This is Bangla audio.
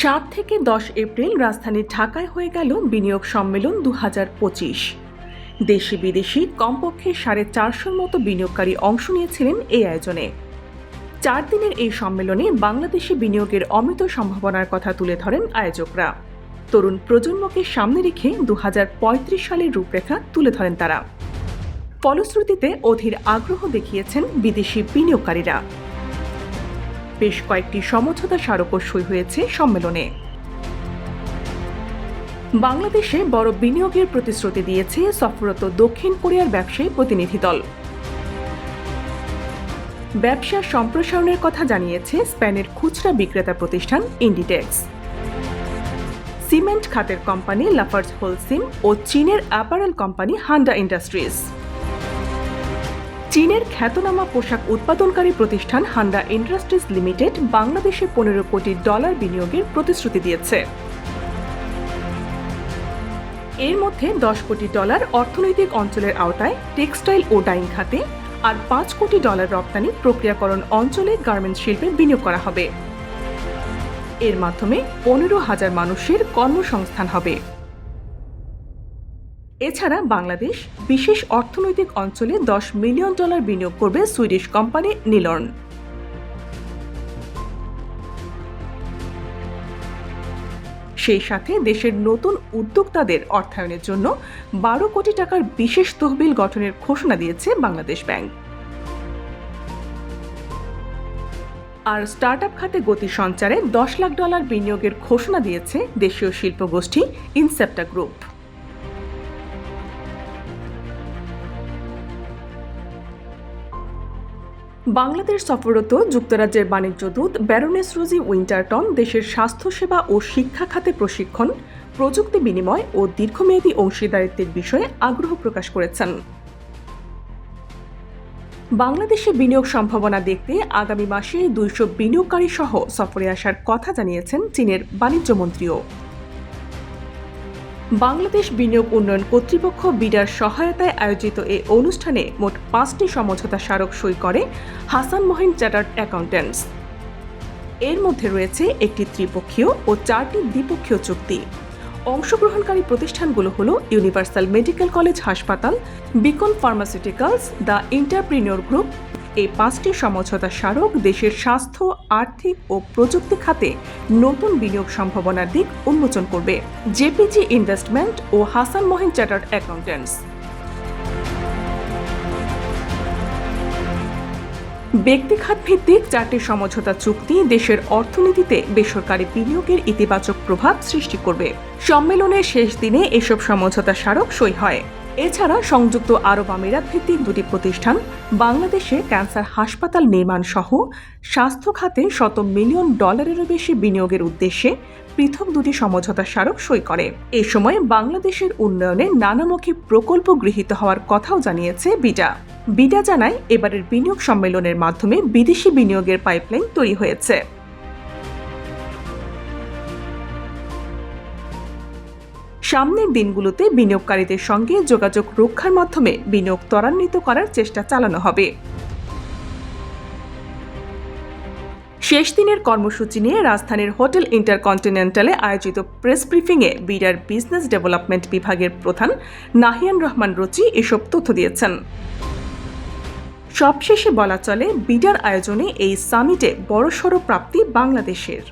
সাত থেকে দশ এপ্রিল রাজধানী ঢাকায় হয়ে গেল বিনিয়োগ সম্মেলন দু হাজার পঁচিশ। দেশি বিদেশি কমপক্ষে সাড়ে চারশোর মতো বিনিয়োগকারী অংশ নিয়েছিলেন এই আয়োজনে। চার দিনের এই সম্মেলনে বাংলাদেশি বিনিয়োগের অমিত সম্ভাবনার কথা তুলে ধরেন আয়োজকরা। তরুণ প্রজন্মকে সামনে রেখে দু হাজার পঁয়ত্রিশ সালের রূপরেখা তুলে ধরেন তারা। ফলশ্রুতিতে অধীর আগ্রহ দেখিয়েছেন বিদেশি বিনিয়োগকারীরা। বেশ কয়েকটি সমঝোতা স্মারকও সই হয়েছে সম্মেলনে। বাংলাদেশে বড় বিনিয়োগের প্রতিশ্রুতি দিয়েছে সফররত দক্ষিণ কোরিয়ার ব্যবসায়ী প্রতিনিধি দল। ব্যবসা সম্প্রসারণের কথা জানিয়েছে স্পেনের খুচরা বিক্রেতা প্রতিষ্ঠান ইন্ডিটেক্স। সিমেন্ট খাতের কোম্পানি লাফার্স হোলসিম ও চীনের অ্যাপারেল কোম্পানি হান্ডা ইন্ডাস্ট্রিজ। চীনের খ্যাতনামা পোশাক উৎপাদনকারী প্রতিষ্ঠান হান্ডা ইন্ডাস্ট্রিজ লিমিটেড বাংলাদেশে পনেরো কোটি ডলার বিনিয়োগের প্রতিশ্রুতি দিয়েছে। এর মধ্যে দশ কোটি ডলার অর্থনৈতিক অঞ্চলের আওতায় টেক্সটাইল ও ডাইং খাতে আর পাঁচ কোটি ডলার রপ্তানি প্রক্রিয়াকরণ অঞ্চলে গার্মেন্টস শিল্পে বিনিয়োগ করা হবে। এর মাধ্যমে পনেরো হাজার মানুষের কর্মসংস্থান হবে। এছাড়া বাংলাদেশ বিশেষ অর্থনৈতিক অঞ্চলে দশ মিলিয়ন ডলার বিনিয়োগ করবে সুইডিশ কোম্পানি নিলর্ন। সেই সাথে দেশের নতুন উদ্যোক্তাদের অর্থায়নের জন্য বারো কোটি টাকার বিশেষ তহবিল গঠনের ঘোষণা দিয়েছে বাংলাদেশ ব্যাংক। আর স্টার্টআপ খাতে গতি সঞ্চারে দশ লাখ ডলার বিনিয়োগের ঘোষণা দিয়েছে দেশীয় শিল্পগোষ্ঠী ইনসেপ্টা গ্রুপ। বাংলাদেশ সফররত যুক্তরাজ্যের বাণিজ্য দূত ব্যারোনেস রোজি উইন্টারটন দেশের স্বাস্থ্যসেবা ও শিক্ষা খাতে প্রশিক্ষণ, প্রযুক্তি বিনিময় ও দীর্ঘমেয়াদী অংশীদারিত্বের বিষয়ে আগ্রহ প্রকাশ করেছেন। বাংলাদেশে বিনিয়োগ সম্ভাবনা দেখতে আগামী মাসে দুইশো বিনিয়োগকারী সহ সফরে আসার কথা জানিয়েছেন চীনের বাণিজ্য মন্ত্রীও। বাংলাদেশ বিনিয়োগ উন্নয়ন কর্তৃপক্ষ বিডার সহায়তায় আয়োজিত এই অনুষ্ঠানে মোট পাঁচটি সমঝোতা স্মারক সই করে হাসান মহিন চার্টার্ড অ্যাকাউন্ট্যান্টস এর মধ্যে রয়েছে একটি ত্রিপক্ষীয় ও চারটি দ্বিপক্ষীয় চুক্তি। অংশগ্রহণকারী প্রতিষ্ঠানগুলো হল ইউনিভার্সাল মেডিকেল কলেজ হাসপাতাল, Beacon pharmaceuticals, the entrepreneur group এই পাঁচটি সমঝোতা স্মারক দেশের স্বাস্থ্য, আর্থিক ও প্রযুক্তি খাতে নতুন বিনিয়োগ সম্ভাবনার দিক উন্মোচন করবে। জেপিজি ইনভেস্টমেন্ট ও হাসান মহিন চার্টার্ড অ্যাকাউন্ট্যান্টস ব্যক্তিখাত ভিত্তিক চারটি সমঝোতা চুক্তি দেশের অর্থনীতিতে বেসরকারি বিনিয়োগের ইতিবাচক প্রভাব সৃষ্টি করবে। সম্মেলনের শেষ দিনে এসব সমঝোতা স্মারক সই হয়। এছাড়া সংযুক্ত আরব আমিরাত ভিত্তিক দুটি প্রতিষ্ঠান, বাংলাদেশে ক্যান্সার হাসপাতাল নির্মাণ সহ স্বাস্থ্য খাতে শত মিলিয়ন ডলারেরও বেশি বিনিয়োগের উদ্দেশ্যে পৃথক দুটি সমঝোতা স্মারক সই করে। এ সময় বাংলাদেশের উন্নয়নে নানামুখী প্রকল্প গৃহীত হওয়ার কথাও জানিয়েছে বিডা। বিডা জানায়, এবারের বিনিয়োগ সম্মেলনের মাধ্যমে বিদেশি বিনিয়োগের পাইপলাইন তৈরি হয়েছে। সামনের দিনগুলোতে বিনিয়োগকারীদের সঙ্গে যোগাযোগ রক্ষার মাধ্যমে বিনিয়োগ ত্বরান্বিত করার চেষ্টা চালানো হবে। শেষ দিনের কর্মসূচি নিয়ে রাজধানীর হোটেল ইন্টারকন্টিনেন্টালে আয়োজিত প্রেস ব্রিফিংয়ে বিডার বিজনেস ডেভেলপমেন্ট বিভাগের প্রধান নাহিয়ান রহমান রুচি এসব তথ্য দিয়েছেন। সবশেষে বলা চলে, বিডার আয়োজনে এই সামিটে বড়সড় প্রাপ্তি বাংলাদেশের।